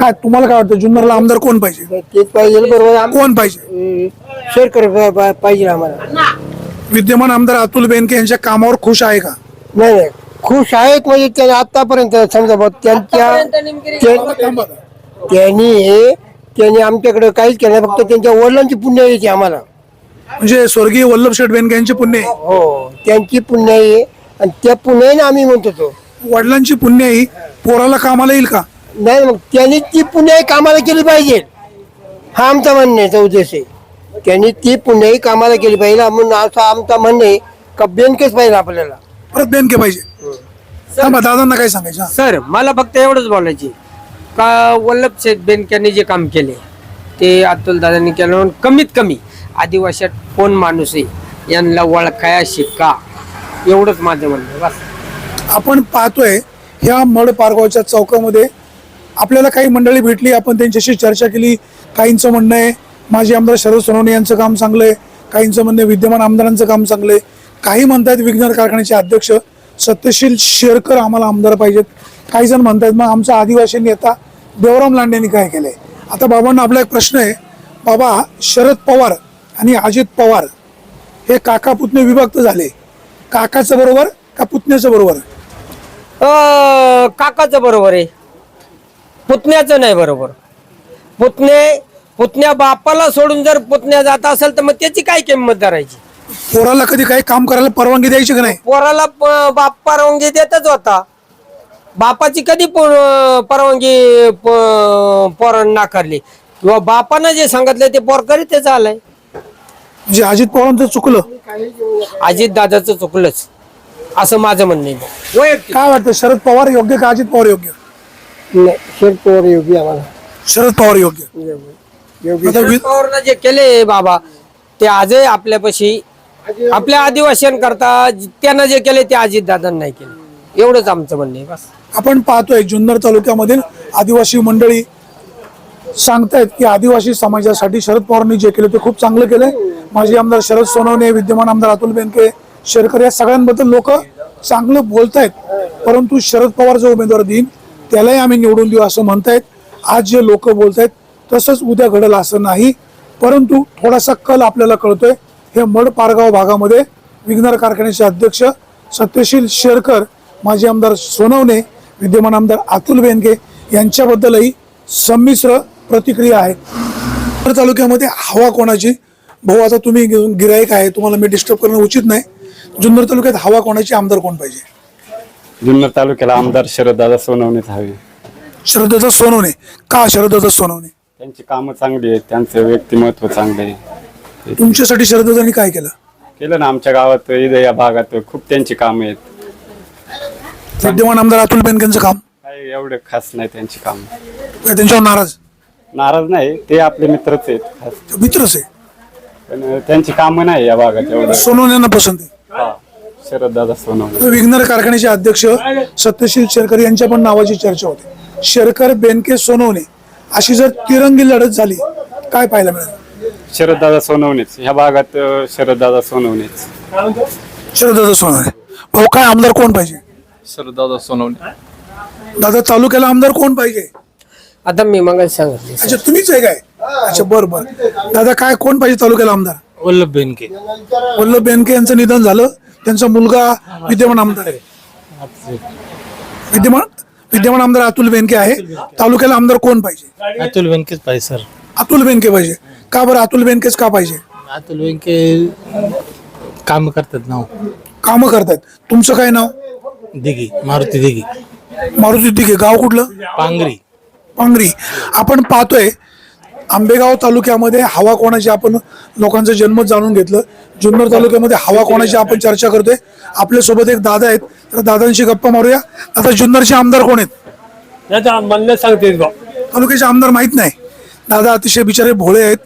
काय तुम्हाला काय वाटतं? जुन्नरला आमदार कोण पाहिजे? तेच पाहिजे बरोबर. आम- कोण पाहिजे? अं, शेअर पा- पा- पाहिजे आम्हाला. विद्यमान आमदार अतुल बेनके यांच्या कामावर खुश आहे का? नाही नाही. खुश आहेत म्हणजे त्या आतापर्यंत समजा त्यांच्या त्या- त्यांनी त्यांनी आमच्याकडे काहीच केलं नाही, फक्त त्यांच्या वडिलांची पुण्य यायची आम्हाला. म्हणजे स्वर्गीय वल्लभ शेठ बेनके यांचे पुण्य आहे. हो त्यांची पुण्य आहे. आणि त्या पुण्याने आम्ही म्हणतो तो. वडिलांची पुण्य ही पोराला कामाला येईल का? नाही मग त्यांनी ती पुण्याई कामाला केली पाहिजे. हा आमचा म्हणण्याचा उद्देश आहे. त्यांनी ती पुण्याई कामाला केली पाहिजे म्हणून असं आमचा म्हणणं आहे का बेनकेच पाहिजे आपल्याला. परत बेनके पाहिजे. थांबा दादांना काय सांगायचं? हा. सर मला फक्त एवढंच बोलायचे का वल्लभ शेठ बेनक्यांनी जे काम केले ते अतुल दादांनी केलं म्हणून कमीत कमी आदिवासात कोण माणूस आहे यांना ओळखाया शिका एवढंच माझं म्हणणं आहे. बस. आपण पाहतोय ह्या मड पारगावच्या चौकामध्ये आपल्याला काही मंडळी भेटली आपण त्यांच्याशी चर्चा केली. काहींचं म्हणणं आहे माजी आमदार शरद सोनवणे यांचं काम चांगलं आहे. काहींचं म्हणणं विद्यमान आमदारांचं काम चांगलं आहे. काही म्हणतात विज्ञान कारखान्याचे अध्यक्ष सत्यशील शेरकर आम्हाला आमदार पाहिजेत. काही जण म्हणतायत मग आमचा आदिवासी नेता देवराम लांडेंनी काय केलंय? आता बाबांना आपला एक प्रश्न आहे बाबा शरद पवार आणि अजित पवार हे काका पुतणे विभक्त झाले. काकाचं बरोबर का पुतण्याचं बरोबर? अं, काकाचं बरोबर आहे. पुतण्याचं नाही बरोबर. पुतणे पुतण्या बापाला सोडून जर पुतण्या जात असेल तर मग त्याची काय किंमत धरायची? पोराला कधी काही काम करायला परवानगी द्यायची का नाही? पोराला प- बाप परवानगी देतच होता. बापाची कधी प- परवानगी प- पोरांना नाकारली? किंवा बापानं जे सांगितलं ते पोर करीतच आलंय म्हणजे अजित पवारांचं चुकलं. अजित दादाचं चुकलंच. असं माझं म्हणणं आहे. वैयक्तिक. काय वाटतं शरद पवार योग्य का अजित पवार योग्य? नाही शेअर पवार योग्य आम्हाला. शरद पवार योग्य. योग्य. आता वि- पवारनं जे केले बाबा ते आजही आपल्यापाशी आपल्या आदिवासीयांकरता त्यानं जे केले ते अजित दादांना नाही केले. एवढंच आमचं म्हणणं आहे बस. आपण पाहतोय जुन्नर तालुक्यामधील आदिवासी मंडळी सांगतायत की आदिवासी समाजासाठी शरद पवारांनी जे केलं ते खूप चांगलं केलंय. माजी आमदार शरद सोनवणे विद्यमान आमदार अतुल बेनके शेरकर या सगळ्यांबद्दल लोक चांगलं बोलतायत. परंतु शरद पवार जो उमेदवार देईन त्यालाही आम्ही निवडून देऊ असं म्हणतायत. आज जे लोक बोलत आहेत तसंच उद्या घडेल असं नाही. परंतु थोडासा कल आपल्याला कळतोय. हे मड पारगाव भागामध्ये विघ्नर कारखान्याचे अध्यक्ष सत्यशील शेरकर माजी आमदार सोनवणे विद्यमान आमदार अतुल बेनके यांच्याबद्दलही संमिश्र प्रतिक्रिया आहे. तालुक्यामध्ये हवा कोणाची? भाऊ आता तुम्ही गिरायक आहे तुम्हाला मी डिस्टर्ब करणं उचित नाही. जुन्नर तालुक्यात हवा कोणाची? आमदार कोण पाहिजे? जुन्नर तालुक्याला आमदार शरददादा सोनवणेच हवे. शरदत्त सोनवणे? का शरदत्त सोनवणे? त्यांची कामं चांगली आहेत त्यांचं व्यक्तिमत्व चांगलं आहे. तुमच्यासाठी शरदत्तांनी काय केलं? केलं ना आमच्या गावात इथं या भागात खूप त्यांची कामं आहेत. विद्यमान आमदार अतुल बेनकेंचं काम? काही एवढे खास नाही त्यांची कामं. काय त्यांच्यावर नाराज? नाराज नाही ते आपले मित्रच आहेत. खास ते मित्रच आहे? पण त्यांची कामं नाही या भागात एवढं. सोनवण्यांना पसंत आहे. हा. शरददादा सोनवणे. विघ्नर कारखान्याचे अध्यक्ष सत्यशील शेरकर यांच्या पण नावाची चर्चा होते. शेरकर बेनके सोनवणे अशी जर तिरंगी लढत झाली काय पाहायला मिळेल? शरददादा सोनवणेच. ह्या भागात अं, शरददादा सोनवणेच. शरदत्त सोनवणे. भाऊ काय आमदार कोण पाहिजे? शरददादा सोनवणे. दादा तालुक्याला आमदार कोण पाहिजे? आता मी मग सांगितले. अच्छा तुम्हीच आहे काय? अच्छा बर बर. दादा काय कोण पाहिजे तालुक्याला आमदार? वल्लभ बेनके. वल्लभ बेनके यांचं निधन झालं. त्यांचा मुलगा विद्यमान आमदार आहे. विद्यमान विद्यमान आमदार अतुल बेनके आहे. तालुक्याला आमदार कोण पाहिजे? अतुल बेनकेच पाहिजे सर. अतुल बेनके पाहिजे. का बरं अतुल बेनकेच का पाहिजे? अतुल बेनके काम करतात नाव कामं करतायत. तुमचं काय नाव? दिघी मारुती दिघी. मारुती दिघे. गाव कुठलं? पांगरी. पांगरी. आपण पाहतोय आंबेगाव तालुक्यामध्ये हवा कोणाची आपण लोकांचा जन्म जाणून घेतलं. जुन्नर तालुक्यामध्ये हवा कोणाची आपण चर्चा करतोय. आपल्यासोबत एक दादा आहेत. तर दादांशी गप्पा मारूया. आता जुन्नरचे आमदार कोण आहेत? सांगते तालुक्याचे आमदार माहीत नाही. दादा अतिशय बिचारे भोळे आहेत.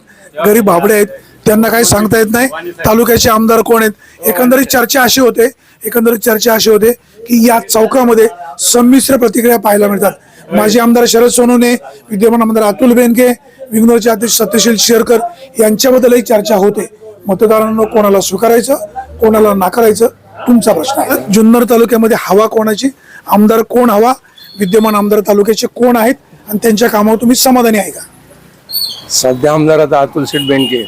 गरीब भाबडे आहेत. त्यांना काही सांगता येत नाही. तालुक्याचे आमदार कोण आहेत? एकंदरीत चर्चा अशी होते. एकंदरीत चर्चा अशी होते की या चौकामध्ये संमिश्र प्रतिक्रिया पाहायला मिळतात. माजी आमदार शरद सोनवणे विद्यमान आमदार अतुल बेनके विघ्नोरचे अध्यक्ष सत्यशील शेरकर यांच्याबद्दलही चर्चा होते. मतदारांना कोणाला स्वीकारायचं कोणाला नाकारायचं तुमचा प्रश्न आहे. जुन्नर तालुक्यामध्ये हवा कोणाची? आमदार कोण हवा? विद्यमान आमदार तालुक्याचे कोण आहेत? आणि त्यांच्या कामावर तुम्ही समाधानी आहे का? सध्या आमदार आता अतुल शेठ बेंडके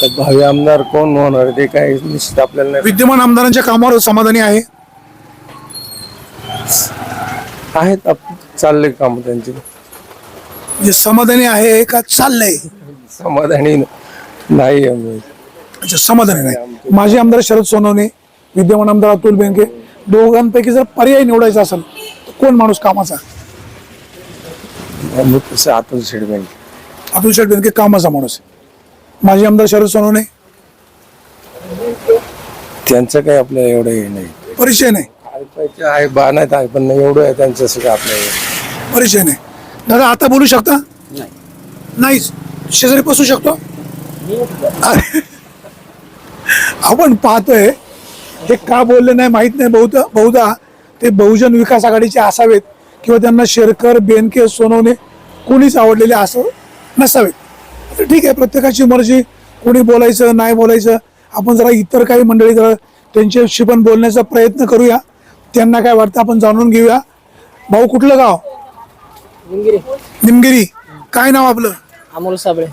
तर भावी आमदार कोण होणार ते काय निश्चित आपल्याला नाही विद्यमान आमदारांच्या कामावर समाधानी आहे? आहेत आप- चालले काम त्यांचे. म्हणजे समाधानी आहे का चाललंय? समाधानी नाही आम्ही. अच्छा समाधानी नाही. माजी आमदार शरद सोनवणे विद्यमान आमदार अतुल बेनके दोघांपैकी जर पर्याय निवडायचा असेल तर कोण माणूस कामाचा? आम्ही तसं अतुल शेठ बेंडके अतुल शेठ बेनके कामाचा माणूस माजी आमदार शरद सोनवणे? त्यांचं काही आपल्याला एवढं हे नाही. परिचय नाही. आहे बा नाही आहे पण नाही एवढं आहे त्यांचं सगळं आपल्याला परिचय नाही. दादा आता बोलू शकता? नाही. शेजारी बसू शकतो? अरे. आपण पाहतोय हे का बोलले नाही माहीत नाही बहुधा बहुधा ते बहुजन विकास आघाडीचे असावेत किंवा त्यांना शेरकर बेनके सोनवणे कोणीच आवडलेले असं नसावेत. तर ठीक आहे प्रत्येकाची मर्जी कोणी बोलायचं नाही बोलायचं आपण जरा इतर काही मंडळी जरा त्यांच्याशी पण बोलण्याचा प्रयत्न करूया. त्यांना काय वाटतं? आपण जाणून घेऊया. भाऊ कुठलं गाव? निमगिरी. काय नाव आपलं? अमोल साबळे.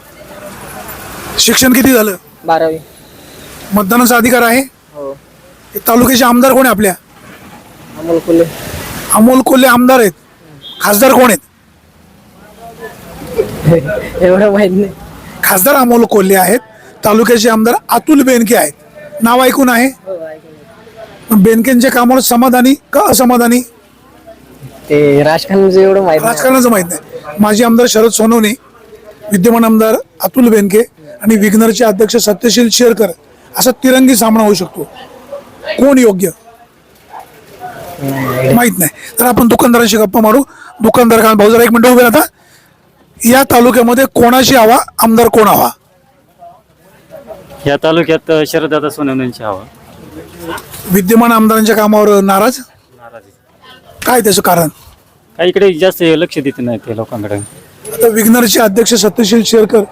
शिक्षण किती झालं? बारावी. मतदानाचा अधिकार आहे? हो. हे तालुक्याचे आमदार कोण आहे आपल्या? अमोल कोल्हे. अमोल कोल्हे आमदार आहेत. खासदार कोण आहेत? एवढं माहीत नाही. खासदार अमोल कोल्हे आहेत. तालुक्याचे आमदार अतुल बेनके आहेत. नाव ऐकून आहे? पण बेनकेंच्या कामावर समाधानी का असमाधानी? ते राजकारणाचं एवढं माहीत नाही. राजकारणाचं माहीत नाही. माजी आमदार शरद सोनवणे विद्यमान आमदार अतुल बेनके आणि विग्नरचे अध्यक्ष सत्यशील शेरकर असा तिरंगी सामना होऊ शकतो. कोण योग्य? माहीत नाही. तर आपण दुकानदारांशी गप्पा मारू. दुकानदार का भाऊ जरा एक मिनिट उभे राहता. या तालुक्यामध्ये कोणाची हवा? आमदार कोण हवा? या तालुक्यात शरददादा सोनवण्यांची हवा. विद्यमान आमदारांच्या कामावर नाराज? काय त्याचं कारण? काही इकडे जास्त लक्ष देत नाही ते लोकांकडे. आता विग्नरचे अध्यक्ष सत्यशील शेरकर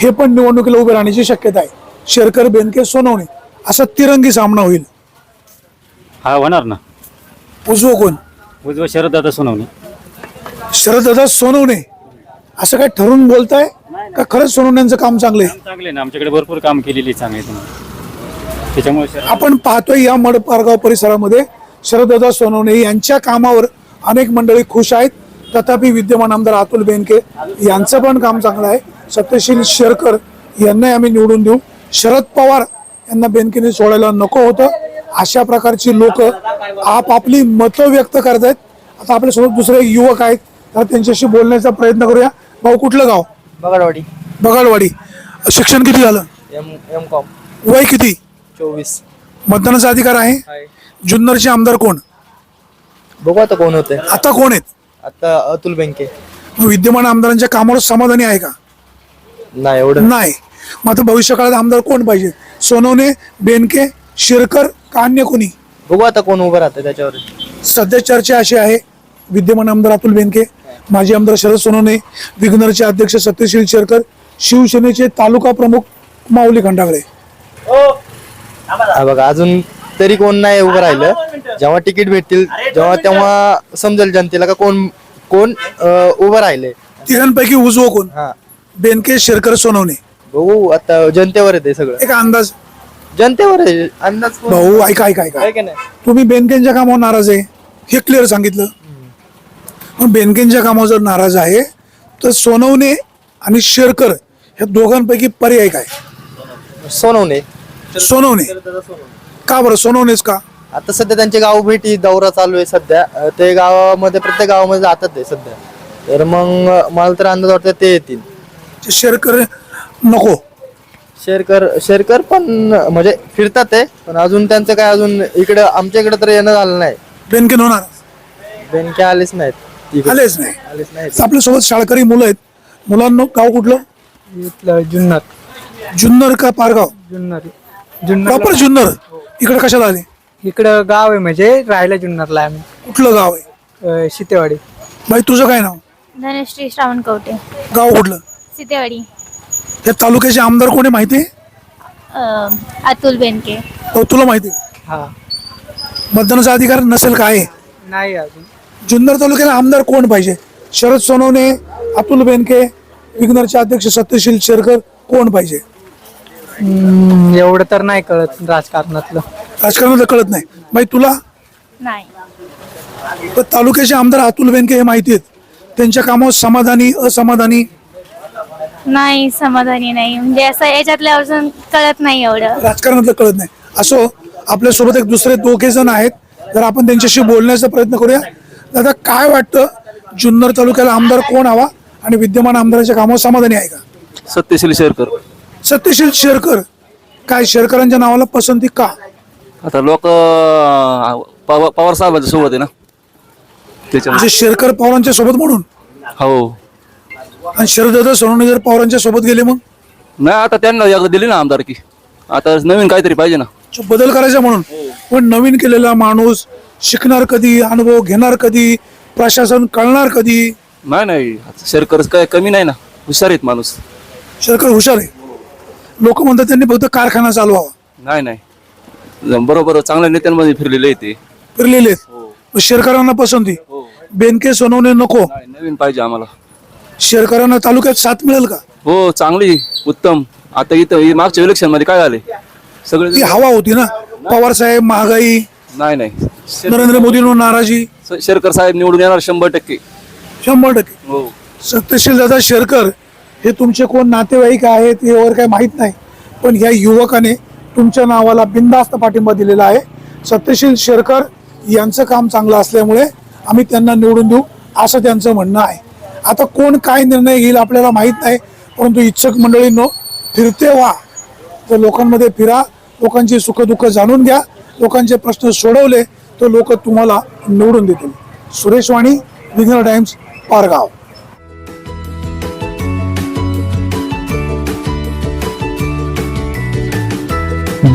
हे पण निवडणुकीला उभे राहण्याची शक्यता आहे. शेरकर बेनके सोनवणे असा तिरंगी सामना होईल. हा होणार ना. उजवं कोण? उजवा शरददादा सोनवणे. शरददादा सोनवणे. असं काय ठरून बोलताय? का खरंच सोनवण्यांचं काम चांगलं आहे? चांगले ना. आमच्याकडे भरपूर काम केलेली चांगले. त्यांनी त्याच्यामुळे आपण पाहतोय या मड पारगाव परिसरामध्ये शरददादा सोनवणे यांच्या कामावर अनेक मंडळी खुश आहेत. तथापि विद्यमान आमदार अतुल बेनके यांचं पण काम चांगलं आहे. सत्यशील शेरकर यांनाही आम्ही निवडून देऊ. शरद पवार यांना बेनकेने सोडायला नको होतं. अशा प्रकारची लोक आपापली मतं व्यक्त करत आहेत आता आपल्यासोबत दुसरे युवक आहेत. तर त्यांच्याशी बोलण्याचा प्रयत्न करूया. भाऊ कुठलं गाव? बगाडवाडी. बगालवाडी शिक्षण किती झालं? M M com. वय किती? चोवीस. मतदानाचा अधिकार आहे? जुन्नरचे आमदार कोण? बघू आता कोण होते. आता कोण आहेत? आता अतुल बँके. विद्यमान आमदारांच्या कामावर समाधानी आहे का? नाही एवढं नाही. मग आता भविष्य काळात आमदार कोण पाहिजे? सोनवणे बेनके शिरकर का अन्य कोणी? बघू आता कोण उभं राहतं त्याच्यावर. सध्या चर्चा अशी आहे विद्यमान आमदार अतुल बेनके माजी आमदार शरद सोनवणे विग्नरचे अध्यक्ष सत्यशील शेरकर शिवसेनेचे तालुका प्रमुख माऊली खंडागळे. हा बघा अजून तरी कोण नाही उभं राहिलं. जेव्हा तिकीट भेटतील जेव्हा तेव्हा समजेल जनतेला का कोण कोण अं, उभं राहिले. तिघांपैकी उजवं कोण? हा. बेनके शेरकर सोनवणे. बघू आता जनतेवर आहे ते सगळं. एक अंदाज. जनतेवर आहे. अंदाज कोण- भाऊ ऐका ऐका ऐका. आहे की नाही? तुम्ही बेनकेंच्या कामावर नाराज आहे हे क्लिअर सांगितलं. पण बेनकेंच्या कामावर जर नाराज आहे तर सोनवणे आणि शेरकर ह्या दोघांपैकी पर्याय काय? सोनवणे. सोनवणे. का बरं सोनवणेच का? आता सध्या त्यांचे गाव भेटी दौरा चालू आहे सध्या. अं, ते गावामध्ये प्रत्येक गावामध्ये जातात ते सध्या. तर मग मला तर अंदाज वाटतं ते येतील. शेरकर नको. शेरकर शेरकर पण म्हणजे फिरतात ते पण अजून त्यांचं काय अजून इकडं आमच्या इकडे तर येणं झालं नाही. बेनकेन होणार? बेनके आलेच नाहीत. इकडे. आलेच नाही. आलेच नाहीत. तर आपल्यासोबत शाळकरी मुलं आहेत. मुलांना गाव कुठलं? जुन्नर. जुन्नर का पारगाव? जुन्नर. प्रॉपर जुन्नर. इकडे कशाला आले? इकडं गाव आहे म्हणजे राहायला जुन्नरला आहे कुठलं गाव आहे? आम्ही अं, शितेवाडी. बाई तुझं काय नाव? धनश्री श्रावण कवटे. गाव कुठलं? सितेवाडी. या तालुक्याचे आमदार कोणी माहिती? आहे अं, अतुल बेनके. हो तुला माहिती आहे? हा. मतदानाचा अधिकार नसेल काय? आहे? नाही अजून. जुन्नर तालुक्याला आमदार कोण पाहिजे? शरद सोनवणे अतुल बेनके विग्नरचे अध्यक्ष सत्यशील शेरकर कोण पाहिजे? एवढं तर नाही कळत राजकारणातलं. राजकारणाचं कळत नाही. बाई तुला? नाही. तर तालुक्याचे आमदार अतुल बेनके हे माहिती आहेत. त्यांच्या कामावर समाधानी असमाधानी? नाही समाधानी नाही. म्हणजे असं याच्यातलं अजून कळत नाही एवढं. राजकारणातलं कळत नाही. असो आपल्यासोबत एक दुसरे दोघे जण आहेत. जर आपण त्यांच्याशी बोलण्याचा प्रयत्न करूया. दादा काय वाटतं? जुन्नर तालुक्याला आमदार कोण हवा? आणि विद्यमान आमदाराच्या कामावर समाधानी आहे का? सत्यशील शेरकर. सत्यशील शेरकर. काय शेरकरांच्या नावाला पसंती का? आता लोक पवार साहेबांच्या सोबत आहे ना? त्याच्यामुळे. म्हणजे शेरकर पवारांच्या सोबत म्हणून? हो. आणि शरददादा सोनवणे जर पवारांच्या सोबत गेले मग? नाही आता त्यांना एकदा दिली ना आमदारकी. आता नवीन काहीतरी पाहिजे ना. बदल करायचा म्हणून. पण नवीन केलेला माणूस शिकणार कधी अनुभव घेणार कधी प्रशासन कळणार कधी? नाही नाही. शेरकर काय कमी नाही ना. हुशार आहेत माणूस. शेरकर हुशार आहे. लोक म्हणतात त्यांनी फक्त कारखाना चालवावा. नाही नाही. बरोबर चांगल्या नेत्यांमध्ये फिरलेले आहे ते. फिरलेले आहेत. मग शेरकरांना पसंती. बेनके सोनवणे नको. नाही, नवीन पाहिजे आम्हाला. शेरकरांना तालुक्यात साथ मिळेल का? हो चांगली उत्तम. आता इथं हे मागच्या इलेक्शनमध्ये काय झाले? सगळे ती हवा होती ना? पवार साहेब महागाई नाही नाही. नरेंद्र मोदींवर नाराजी. शेरकर साहेब निवडून येणार शंभर टक्के. शंभर टक्के. हो. सत्यशील दादा शेरकर हे तुमचे कोण नातेवाईक आहेत यावर काही माहीत नाही. पण ह्या युवकाने तुमच्या नावाला बिनधास्त पाठिंबा दिलेला आहे. सत्यशील शेरकर यांचं काम चांगलं असल्यामुळे आम्ही त्यांना निवडून देऊ असं त्यांचं म्हणणं आहे. आता कोण काय निर्णय घेईल आपल्याला माहीत नाही परंतु इच्छुक मंडळींनो फिरते व्हा. तर लोकांमध्ये फिरा लोकांची सुखदुःख जाणून घ्या लोकांचे प्रश्न सोडवले तर लोक तुम्हाला निवडून देतील. सुरेश वाणी विघ्न टाइम्स पारगाव.